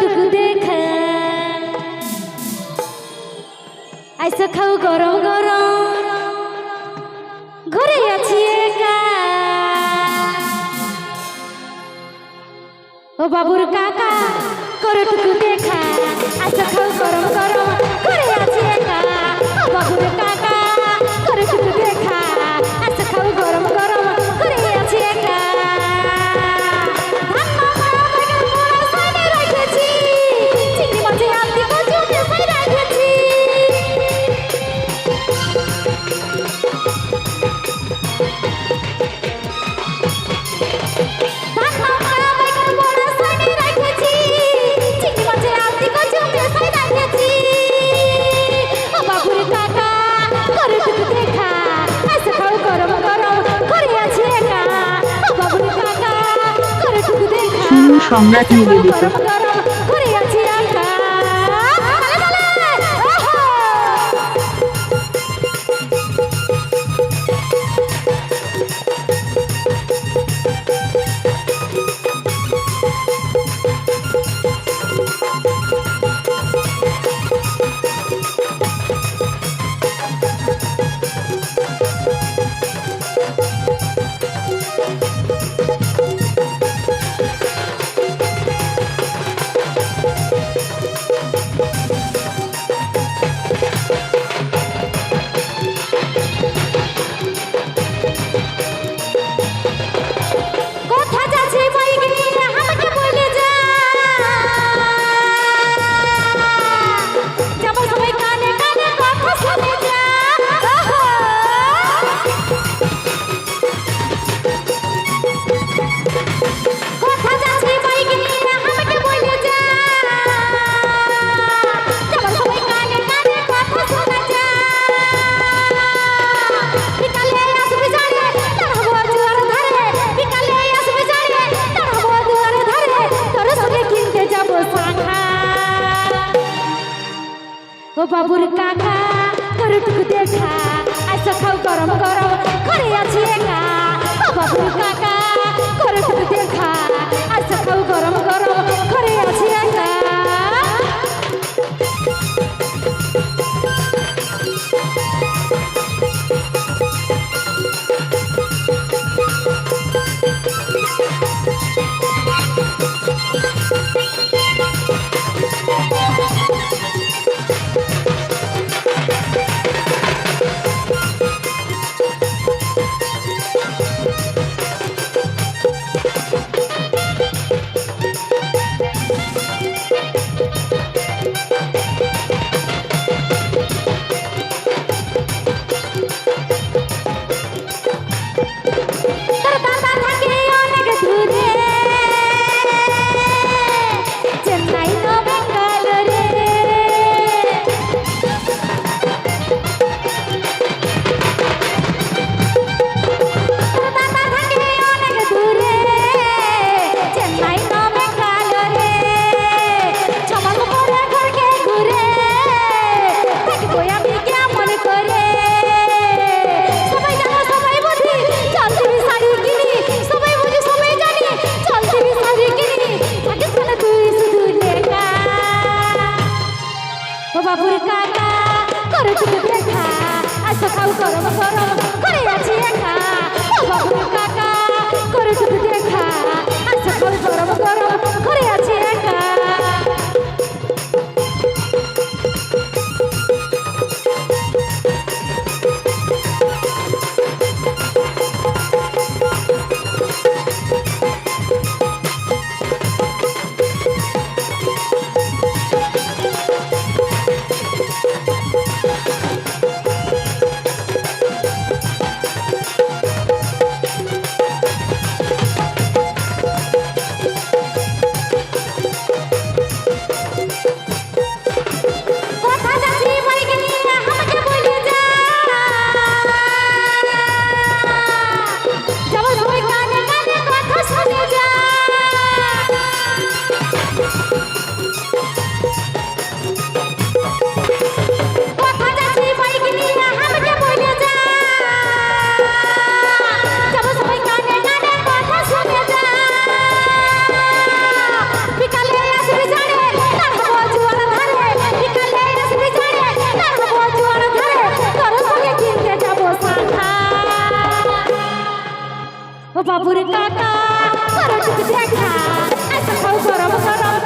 টুকু দেখা। আইসা খাও গরম গরম ঘরে আছি একা। ও বাবুর কাকা করটুকু দেখা। সম্রাট নিবেদিত বাবুর কাকা, ঘরটুকু দেখা, আইসো খাও গরম গরম, ঘরে আছি একা। ও বাবুর কাকা, ঘরটুকু দেখা মধুর কাটা দেখা এত গরম গরম